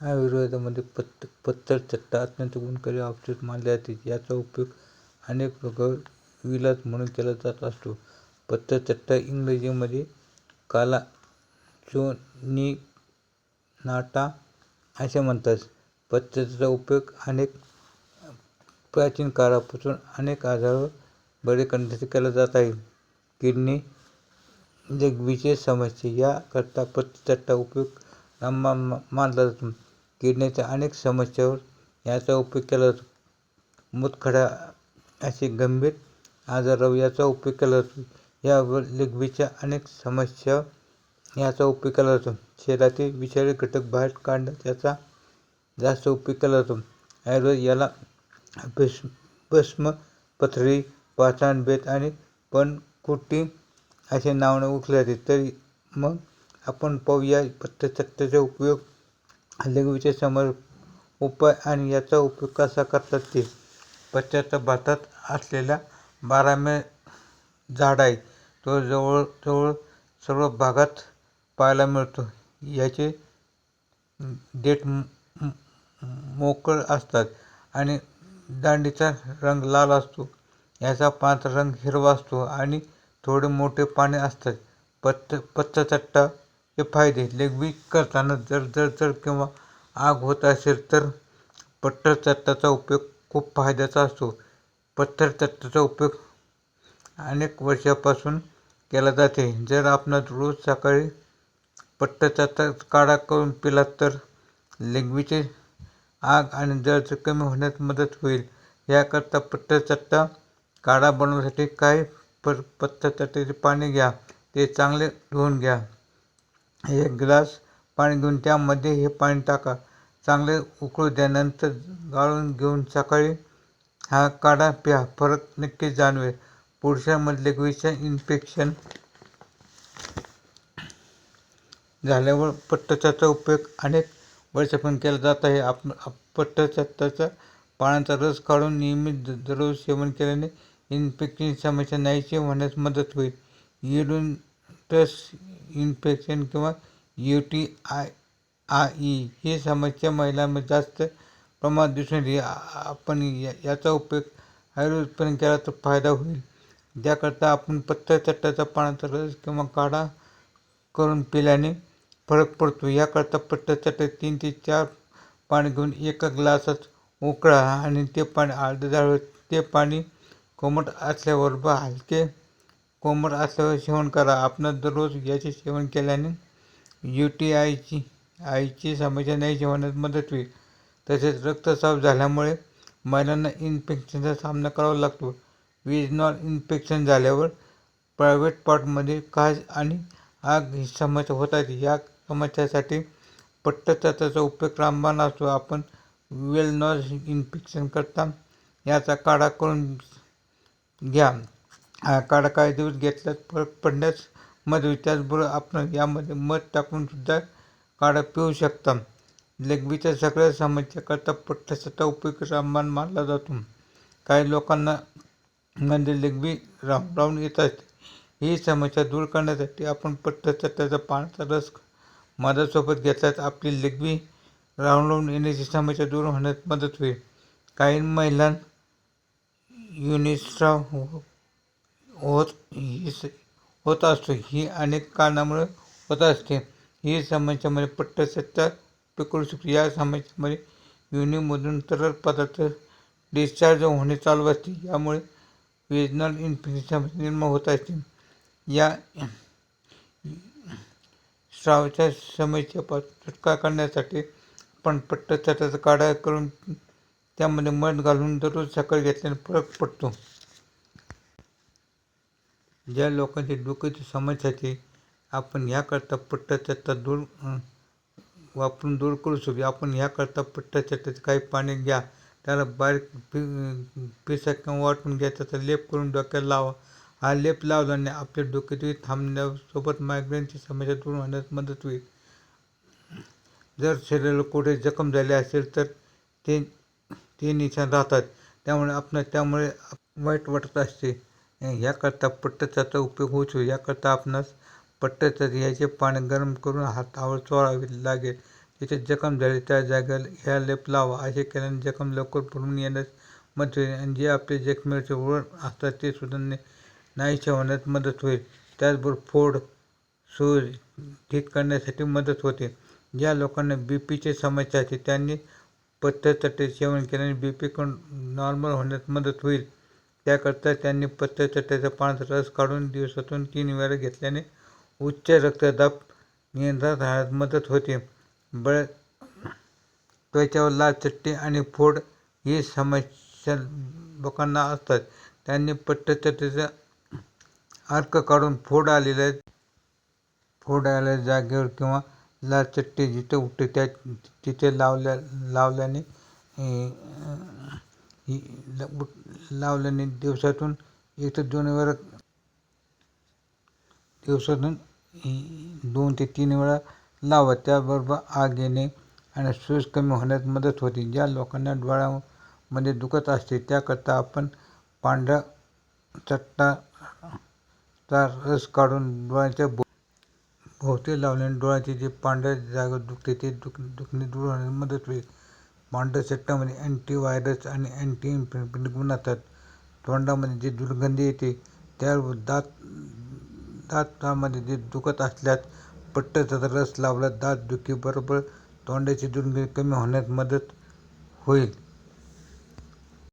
आयुर्वेदामध्ये पत्त पत्तर चट्टा अत्यंत गुणकारी औषध मानले जाते. याचा उपयोग अनेक प्रकार इलाज म्हणून केला जात असतो. पत्तर चट्टा इंग्रजीमध्ये काला चोनी नाटा असे म्हणतात. पत्त्याचा उपयोग अनेक प्राचीन काळापासून अनेक आजारावर बरे करण्यासाठी केला जात आहे. किडनी विशेष समस्या याकरता पत्थरचट्टा उपयोग मा मानला जातो. किडनीच्या अनेक समस्यावर याचा उपयोग केला जातो. मूतखडा असे गंभीर आजारावर याचा उपयोग केला जातो. यावर लघवीच्या अनेक समस्या याचा उपयोग केला जातो. शरीरातील विषारी घटक बाहेर काढणं याचा जास्त उपयोग केला जातो. आयुर्वेद याला भस्म भस्म पथरी पाषाण बेत आणि पणकुटी असे नावाने ओळखले जाते. तरी मग आपण पाहू या पत्तरचट्ट्याचा उपयोग लघवीच्या समोर उपाय आणि याचा उपयोग कसा करतात ते? पश्चात भारतात असलेला बारामे झाड आहे. तो जवळ जवळ सर्व भागात पाहायला मिळतो. याचे देठ मोकळ असतात आणि दांडीचा रंग लाल असतो. याचा पांढरा रंग हिरवा असतो आणि थोडे मोठे पाने असतात. पत्त हे फायदे लघवी करताना जर जर जर किंवा आग होत असेल तर पत्तरचट्टाचा उपयोग खूप फायद्याचा असतो. पत्तरचट्टाचा उपयोग अनेक वर्षापासून केला जाते. जर आपण रोज सकाळी पत्तरचट्टा काढा करून पिलात तर लेगवीचे आग आणि जळच कमी होण्यास मदत होईल. याकरता पत्तरचट्टा काढा बनवण्यासाठी काही प पत्तरचट्ट्याचे पाणी घ्या. ते चांगले धुवून घ्या. एक ग्लास पाणी घेऊन त्यामध्ये हे पाणी टाका. चांगले उकळू द्या नंतर गाळून घेऊन सकाळी हा काढा प्या. फरक नक्की जाणवेल. पुरुषांमधले लघवीचे इन्फेक्शन झाल्यावर पट्टचाचा उपयोग अनेक वर्षापण केला जात आहे. आप पट्टचाचा पानांचा रस काढून नियमित दररोज सेवन केल्याने इन्फेक्शन समस्या नाहीशी होण्यास मदत होईल. येडून ट्रस इन्फेक्शन किंवा यू टी आय आई ही समस्या महिलांमध्ये जास्त प्रमाणात दिसून येते. आपण या याचा उपयोग आयुर्वेदपणे केला तर फायदा होईल. ज्याकरता आपण पत्तरचट्टाचा पानाचा रस किंवा काढा करून पिल्याने फरक पडतो. याकरता पत्तरचट्टा तीन ते चार पाणी घेऊन एका ग्लासात उकळा आणि ते पाणी अर्धा ते पाणी कोमट असल्यावर हलके कोमट असल्यावर सेवन करा. आपण दररोज याचे सेवन केल्याने यू टी आयची आईची समस्या नाही जेवण्यात मदत होईल. तसेच रक्तस्राव झाल्यामुळे महिलांना इन्फेक्शनचा सामना करावा लागतो. विजनॉल इन्फेक्शन झाल्यावर प्रायव्हेट पार्टमध्ये खाज आणि आग ही समस्या होतात. या समस्यासाठी पट्टचाचा उपयोग रामबाण असतो. आपण वेलनॉज इन्फेक्शन करता याचा काढा करून घ्या. हा काढा काही दिवस घेतल्यास फरक पडण्यास मदत होईल त्याचबरोबर आपण यामध्ये मध टाकूनसुद्धा काढा पिऊ शकता. लघवीच्या सगळ्या समस्याकरता पठ्ठ्याचा उपयोग रामबाण मानला जातो. काही लोकांना म्हणजे लघवी राहून राहून येत असते ही समस्या दूर करण्यासाठी आपण पठ्ठ्याचा पानाचा रस मधासोबत घेतल्यास आपली लघवी राहून येण्याची समस्या दूर होण्यास मदत होईल. काही महिलां युनिस्ट्रा होत ही होत असतो. ही अनेक कारणामुळे होत असते. ही समस्यामध्ये पत्तरचट्टा करू शकते. या समस्यामध्ये युनिमधून तरल पदार्थ डिस्चार्ज होणे चालू असते. यामुळे वेजनल इन्फेक्शन निर्माण होत असते. या स्रावाच्या समस्येपासून सुटका करण्यासाठी आपण सत्ताचा काढा करून त्यामध्ये मध घालून दररोज सकाळी घेतल्याने फरक पडतो. ज्या लोकांची डोक्याची समस्या ती आपण याकरता पट्टचट्टा दूर वापरून दूर करू शकतो आपण याकरता पत्तरचट्ट्याचे काही पाणी घ्या त्याला बारीक पि पिसा किंवा वाटून घ्या त्याचा लेप करून डोक्याला लावा. हा लेप लावल्याने आपल्या डोक्याची थांबण्यासोबत मायग्रेनची समस्या दूर होण्यास मदत होईल. जर शरीराला कुठे जखम झाले असेल तर ते ते निशाण राहतात. त्यामुळे आपण त्यामुळे वाईट वाटत असते. याकरता पत्तरचा उपयोग होऊ शकतो याकरता आपणास पत्तरच्या याचे पाणी गरम करून हातावर चोळावे लागेल. जिथे जखम झाली त्या जागेला ह्या लेप लावा. असे केल्याने जखम लवकर भरून येण्यास मदत होईल आणि जे आपले जखमेचे वळ असतात ते सुद्धा नाहीशा होण्यास मदत होईल. त्याचबरोबर फोड सूज ठीक करण्यासाठी मदत होते. ज्या लोकांना बी पीची समस्या असते त्यांनी पत्थरचट्टे सेवन केल्याने बी पी नॉर्मल होण्यास मदत होईल. त्याकरता त्यांनी पत्थरचट्ट्याचा पाण्यात रस काढून दिवसातून तीन वेळा घेतल्याने उच्च रक्तदाब नियंत्रणात राहण्यास मदत होते. बळ त्वचावर लाल चट्टे आणि फोड ही समस्या लोकांना असतात. त्यांनी पत्थरचट्टेचा अर्क काढून फोड आलेल्या फोड आलेल्या जागेवर किंवा लाल चट्टे जिथे उठते त्या तिथे लावल्या लावल्याने ही लावल्याने दिवसातून एक ते दोन वेळा दिवसातून दोन ते तीन वेळा लावा त्याबरोबर आग येणे आणि सूज कमी होण्यास मदत होते. ज्या लोकांना डोळ्यामध्ये दुखत असते त्याकरता आपण पांढरा चट्टाचा रस काढून डोळ्याच्या भोवती लावल्याने डोळ्याचे जे पांढऱ्या जागा दुखते ते दुख दुखणे दूर होण्यास मदत होईल. पांढऱ्या चट्टामध्ये अँटीव्हायरस आणि अँटी इन्फ्लेमेटरी गुण असतात. तोंडामध्ये जी दुर्गंधी येते त्यावर दात दातामध्ये जे दुखत असल्यास पट्ट्याचा रस लावला दात दुखी बरोबर तोंडाची दुर्गंधी कमी होण्यास मदत होईल.